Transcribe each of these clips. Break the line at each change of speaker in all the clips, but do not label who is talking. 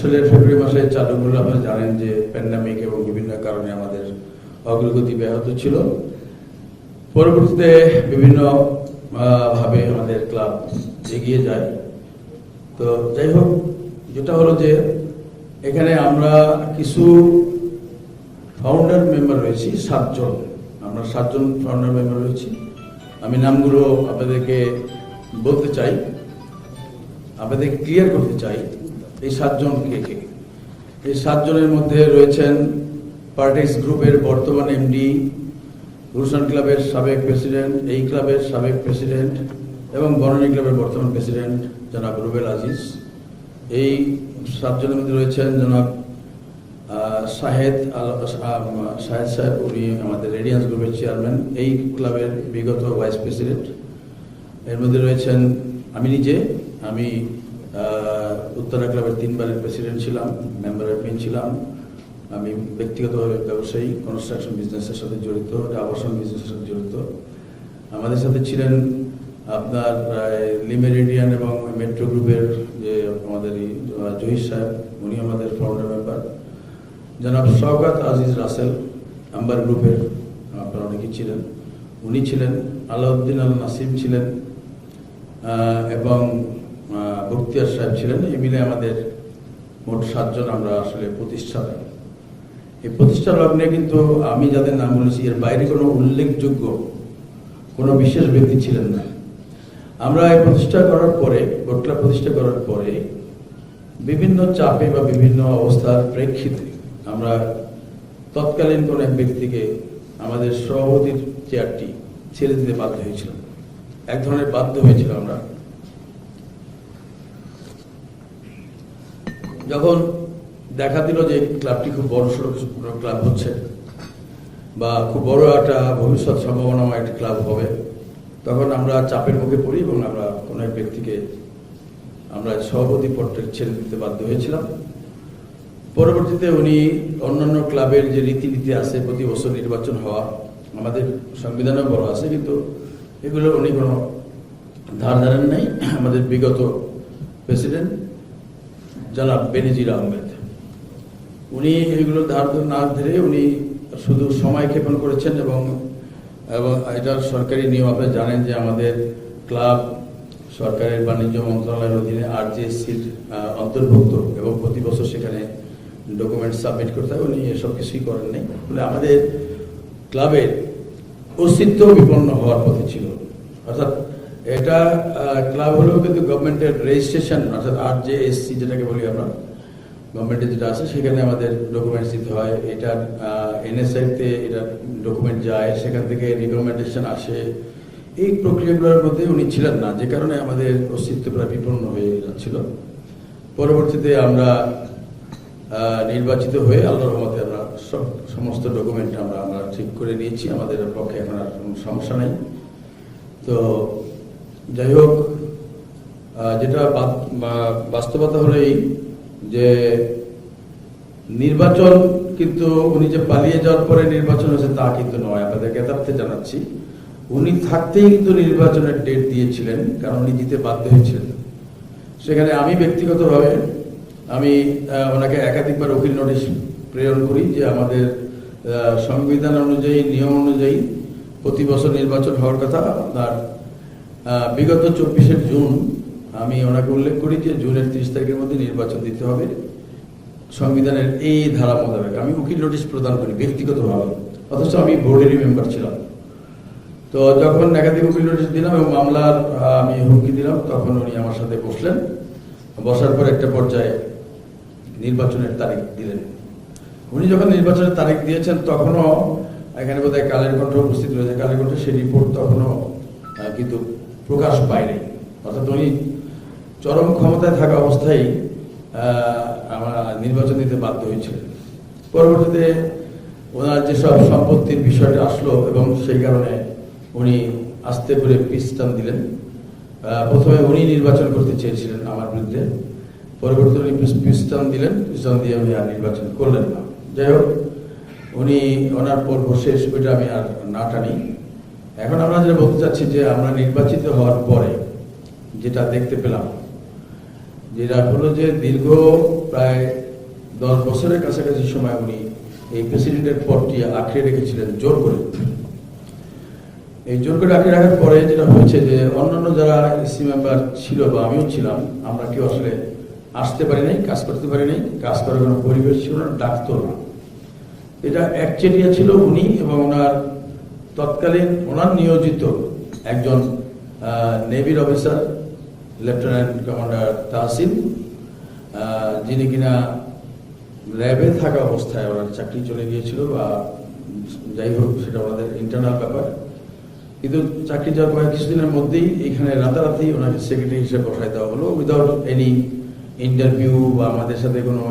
সালের ফেব্রুয়ারি মাসে চালু করলে আপনারা জানেন যে প্যান্ডামিক এবং বিভিন্ন কারণে আমাদের অগ্রগতি ব্যাহত ছিল। পরবর্তীতে বিভিন্ন ভাবে আমাদের ক্লাব এগিয়ে যায়। তো যাই হোক, যেটা হলো যে এখানে আমরা কিছু ফাউন্ডার মেম্বার রয়েছি, সাতজন। আমরা সাতজন ফাউন্ডার মেম্বার রয়েছি। আমি নামগুলো আপনাদেরকে বলতে চাই আপনাদেরকে ক্লিয়ার করতে চাই। এই সাতজন কে কে এই সাতজনের মধ্যে রয়েছেন পার্টিস গ্রুপের বর্তমান এমডি, গুলশান ক্লাবের সাবেক প্রেসিডেন্ট, এই ক্লাবের সাবেক প্রেসিডেন্ট এবং বনানী ক্লাবের বর্তমান প্রেসিডেন্ট জনাব রুবেল আজিজ। এই সাতজনের মধ্যে রয়েছেন জনাব শাহেদ শাহেদ স্যার, উনি আমাদের রেডিয়ান্স গ্রুপের চেয়ারম্যান, এই ক্লাবের বিগত ভাইস প্রেসিডেন্ট। এর মধ্যে রয়েছেন আমি নিজে, আমি উত্তরা ক্লাবের তিনবারের প্রেসিডেন্ট ছিলাম মেম্বার অফ ছিলাম। আমি ব্যক্তিগতভাবে ব্যবসায়ী কনস্ট্রাকশন বিজনেসের সাথে জড়িত, আবাসন বিজনেসের সাথে জড়িত। আমাদের সাথে ছিলেন আপনার লিমেরিডিয়ান এবং মেট্রো গ্রুপের যে আমাদের জহির সাহেব উনি আমাদের ফাউন্ডার মেম্বার জনাব শওকাত আজিজ রাসেল, আম্বার গ্রুপের আপনারা অনেকেই ছিলেন। উনি ছিলেন, আলাউদ্দিন আল নাসিম ছিলেন এবং বখতিয়ার সাহেব ছিলেন, এই মিলে আমাদের মোট সাতজন আমরা আসলে প্রতিষ্ঠাতা এই প্রতিষ্ঠা লগ্নে কিন্তু আমি যাদের নাম বলেছি, এর বাইরে কোনো উল্লেখযোগ্য কোনো বিশেষ ব্যক্তি ছিলেন না। আমরা এই প্রতিষ্ঠা করার পরে গোটলা প্রতিষ্ঠা করার পরে বিভিন্ন চাপে বা বিভিন্ন অবস্থার প্রেক্ষিতে আমরা তৎকালীন কোনো এক ব্যক্তিকে আমাদের সভাপতির চেয়ারটি ছেড়ে দিতে বাধ্য হয়েছিলাম। এক ধরনের বাধ্য হয়েছিল আমরা। যখন দেখা দিল যে ক্লাবটি খুব বড় সড়ো কিছু ক্লাব হচ্ছে বা খুব বড় একটা ভবিষ্যৎ সম্ভাবনাময় একটা ক্লাব হবে, তখন আমরা চাপের মুখে পড়ি এবং আমরা কোনো এক ব্যক্তিকে আমরা সভাপতি পদটা ছেড়ে দিতে বাধ্য হয়েছিলাম। পরবর্তীতে উনি অন্যান্য ক্লাবের যে রীতিনীতি আছে, প্রতি বছর নির্বাচন হওয়া আমাদের সংবিধানেও বড় আছে, কিন্তু এগুলো উনি কোনো ধার ধারেন নাই। আমাদের বিগত প্রেসিডেন্ট জনাব বেনিজির আহমেদ। উনি এগুলো ধার না ধরে উনি শুধু সময় ক্ষেপণ করেছেন এবং এবং এটার সরকারি নিয়ম, আপনি জানেন যে আমাদের ক্লাব, সরকারের বাণিজ্য মন্ত্রণালয়ের অধীনে আর সির অন্তর্ভুক্ত এবং প্রতি বছর সেখানে ডকুমেন্ট সাবমিট করতে হয়। উনি এসব কিছুই করেন নাই। বলে আমাদের ক্লাবের অস্তিত্ব বিপন্ন হওয়ার পথে ছিল। অর্থাৎ এটা ক্লাব হলেও কিন্তু গভর্নমেন্টের রেজিস্ট্রেশন অর্থাৎ আর যে এসসি যেটাকে বলি আমরা গভর্নমেন্টের যেটা আছে, সেখানে আমাদের ডকুমেন্টস দিতে হয়। এটা এনএসআইতে এটা ডকুমেন্ট যায়, সেখান থেকে রিকমেন্ডেশন আসে। এই প্রক্রিয়াগুলোর মধ্যে উনি ছিলেন না, যে কারণে আমাদের অস্তিত্ব প্রায় বিপন্ন হয়ে যাচ্ছিল। পরবর্তীতে আমরা নির্বাচিত হয়ে আল্লাহর রহমতে আমরা সব, সমস্ত ডকুমেন্ট আমরা আমরা ঠিক করে নিয়েছি। আমাদের পক্ষে এখন আর কোনো সমস্যা নেই। তো যাই হোক যেটা বাস্তবতা হলো এই যে নির্বাচন কিন্তু উনি যে পালিয়ে যাওয়ার পরে নির্বাচন হয়েছে তা কিন্তু নয়। আপনাদের জ্ঞাতার্থে জানাচ্ছি, উনি থাকতেই কিন্তু নির্বাচনের ডেট দিয়েছিলেন, কারণ উনি জিতে বাধ্য হয়েছিলেন। সেখানে আমি ব্যক্তিগতভাবে, আমি ওনাকে একাধিকবার উকিল নোটিশ প্রেরণ করি যে আমাদের সংবিধান অনুযায়ী, নিয়ম অনুযায়ী প্রতি বছর নির্বাচন হওয়ার কথা আপনার বিগত চব্বিশে জুন আমি ওনাকে উল্লেখ করি যে জুনের তিরিশ তারিখের মধ্যে নির্বাচন দিতে হবে। সংবিধানের এই ধারা মোতাবেক আমি উকিল নোটিশ প্রদান করি ব্যক্তিগতভাবে। অথচ আমি বোর্ডেরই মেম্বার ছিলাম। তো যখন একাধিক উকিল নোটিশ দিলাম এবং মামলার আমি হুমকি দিলাম, তখন উনি আমার সাথে বসলেন। বসার পর একটা পর্যায়ে নির্বাচনের তারিখ দিলেন। উনি যখন নির্বাচনের তারিখ দিয়েছেন, তখনও এখানে বোধহয় কালের কণ্ঠ উপস্থিত রয়েছে। কালের কণ্ঠ সেই রিপোর্ট তখনও কিন্তু প্রকাশ পায়নি। অর্থাৎ উনি চরম ক্ষমতায় থাকা অবস্থায় আমরা নির্বাচন দিতে বাধ্য হয়েছিলেন পরবর্তীতে ওনার যেসব সম্পত্তির বিষয়টা আসলো এবং সেই কারণে উনি আস্তে করে পিস্টান দিলেন। প্রথমে উনি নির্বাচন করতে চেয়েছিলেন আমার বিরুদ্ধে। পরবর্তীতে উনি পিস- পিস্টান দিলেন। পিস্টান দিয়ে উনি আর নির্বাচন করলেন না। যাই হোক, উনি ওনার পর শেষ, ওইটা আমি আর না টানি। এখন আমরা যেটা বলতে চাচ্ছি যে আমরা নির্বাচিত হওয়ার পরে যেটা দেখতে পেলাম, যেটা হলো যে দীর্ঘ প্রায় দশ বছরের কাছাকাছি সময় উনি এই প্রেসিডেন্টের পদটি আঁকড়ে রেখেছিলেন জোর করে। এই জোর করে আঁকড়ে রাখার পরে যেটা হয়েছে যে অন্যান্য যারা এসি মেম্বার ছিল বা আমিও ছিলাম, আমরা কেউ আসলে আসতে পারি নাই, কাজ করতে পারি নাই, কাজ করার কোনো পরিবেশ ছিল না, ডাকতো না। এটা একচেটিয়া ছিল উনি এবং ওনার তৎকালীন ওনার নিয়োজিত একজন নেভির অফিসার লেফটেন্যান্ট কমান্ডার তাহসিন যিনি কিনা র্যাবে থাকা অবস্থায় ওনার চাকরি চলে গিয়েছিল বা যাই হোক সেটা ওনাদের ইন্টারনাল ব্যাপার। কিন্তু চাকরি যাওয়ার কয়েক কিছুদিনের মধ্যেই এখানে রাতারাতি ওনাকে সেক্রেটারি হিসেবে বসাই দেওয়া হলো উইদাউট এনি ইন্টারভিউ বা আমাদের সাথে কোনো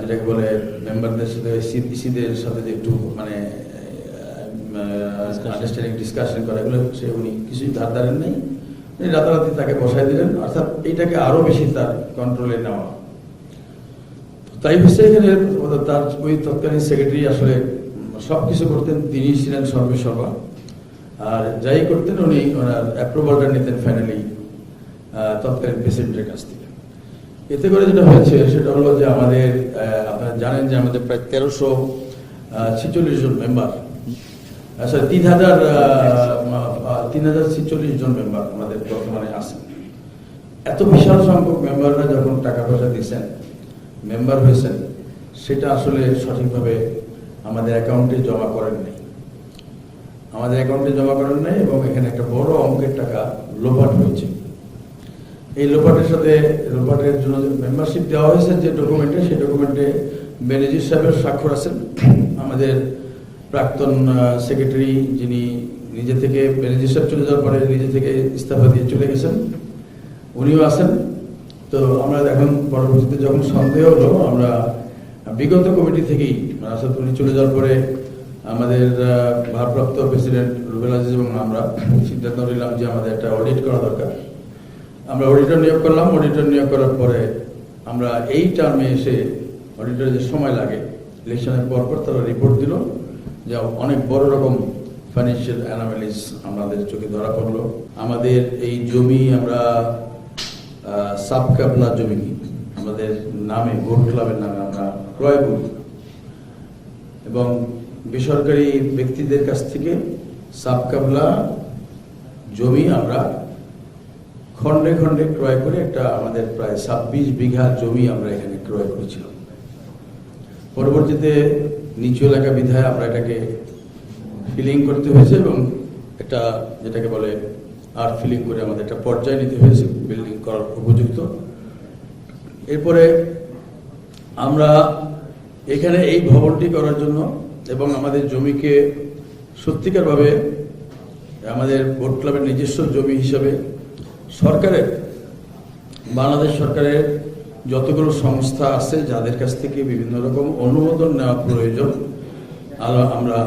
যেটাকে বলে মেম্বারদের সাথে ইসিদের সাথে যে একটু মানে আন্ডারস্ট্যান্ডিং ডিসকাশন করা। এগুলো সে উনি কিছুই ধার ধারেন নেই। উনি রাতারাতি তাকে বসাই দিলেন। অর্থাৎ এইটাকে আরও বেশি তার কন্ট্রোলে নেওয়া। তাই হচ্ছে এখানে তার ওই তৎকালীন সেক্রেটারি আসলে সব কিছু করতেন। তিনি ছিলেন সর্বেসর্বা। আর যাই করতেন, উনি ওনার অ্যাপ্রুভালটা নিতেন ফাইনালি তৎকালীন প্রেসিডেন্টের কাছ থেকে। এতে করে যেটা হয়েছে, সেটা হলো যে আমাদের আপনারা জানেন যে আমাদের প্রায় তেরোশো ছিচল্লিশ জন মেম্বার আচ্ছা তিন হাজার তিন হাজার জন মেম্বার আমাদের বর্তমানে এত বিশাল সংখ্যক মেম্বাররা যখন টাকা পয়সা মেম্বার হয়েছেন, সেটা আসলে সঠিকভাবে আমাদের অ্যাকাউন্টে জমা আমাদের অ্যাকাউন্টে জমা এবং এখানে একটা বড় অঙ্কের টাকা হয়েছে। এই সাথে জন্য মেম্বারশিপ দেওয়া হয়েছে যে ডকুমেন্টে সেই ডকুমেন্টে স্বাক্ষর আছেন আমাদের প্রাক্তন সেক্রেটারি যিনি নিজে থেকে সাহেব চলে যাওয়ার পরে নিজে থেকে ইস্তফা দিয়ে চলে গেছেন, উনিও আছেন। তো আমরা এখন পরবর্তীতে যখন সন্দেহ হলো, আমরা বিগত কমিটি থেকেই আসলে উনি চলে যাওয়ার পরে আমাদের ভারপ্রাপ্ত প্রেসিডেন্ট রুবেল আজিজ এবং আমরা সিদ্ধান্ত নিলাম যে আমাদের একটা অডিট করা দরকার। আমরা অডিটর নিয়োগ করলাম। অডিটর নিয়োগ করার পরে আমরা এই টার্মে এসে অডিটরের যে সময় লাগে ইলেকশনের পর পর তারা রিপোর্ট দিল। যে অনেক বড় রকম ফাইন্যান্সিয়াল অ্যানামেলিস আমাদের চোখে ধরা পড়ল। আমাদের এই জমি আমরা সাবকাবলা জমি আমাদের নামে ভোট ক্লাবের নামে আমরা ক্রয় করি। এবং বেসরকারি ব্যক্তিদের কাছ থেকে সাবকাবলা জমি আমরা খণ্ডে খণ্ডে ক্রয় করে একটা আমাদের প্রায় ছাব্বিশ বিঘা জমি আমরা এখানে ক্রয় করেছিলাম। পরবর্তীতে নিচু এলাকা বিধায় আমরা এটাকে ফিলিং করতে হয়েছে এবং এটা যেটাকে বলে আর্ট ফিলিং করে আমাদের একটা পর্যায় নিতে হয়েছে বিল্ডিং করার উপযুক্ত। এরপরে আমরা এখানে এই ভবনটি করার জন্য এবং আমাদের জমিকে সত্যিকারভাবে আমাদের ভোট ক্লাবের নিজস্ব জমি হিসাবে সরকারের, বাংলাদেশ সরকারের যতগুলো সংস্থা আছে যাদের কাছ থেকে বিভিন্ন রকম অনুমোদন নেওয়া প্রয়োজন, আর আমরা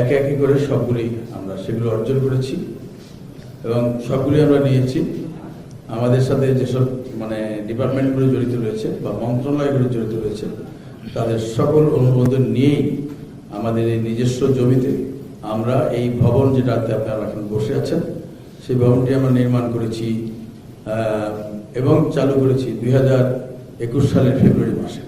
একে একে করে সবগুলি আমরা সেগুলো অর্জন করেছি এবং সবগুলি আমরা নিয়েছি। আমাদের সাথে যেসব মানে ডিপার্টমেন্টগুলো জড়িত রয়েছে বা মন্ত্রণালয়গুলো জড়িত রয়েছে, তাদের সকল অনুমোদন নিয়েই আমাদের এই নিজস্ব জমিতে আমরা এই ভবন যেটাতে আপনারা এখন বসে আছেন, সেই ভবনটি আমরা নির্মাণ করেছি এবং চালু করেছি দুই হাজার একুশ সালের ফেব্রুয়ারি মাসে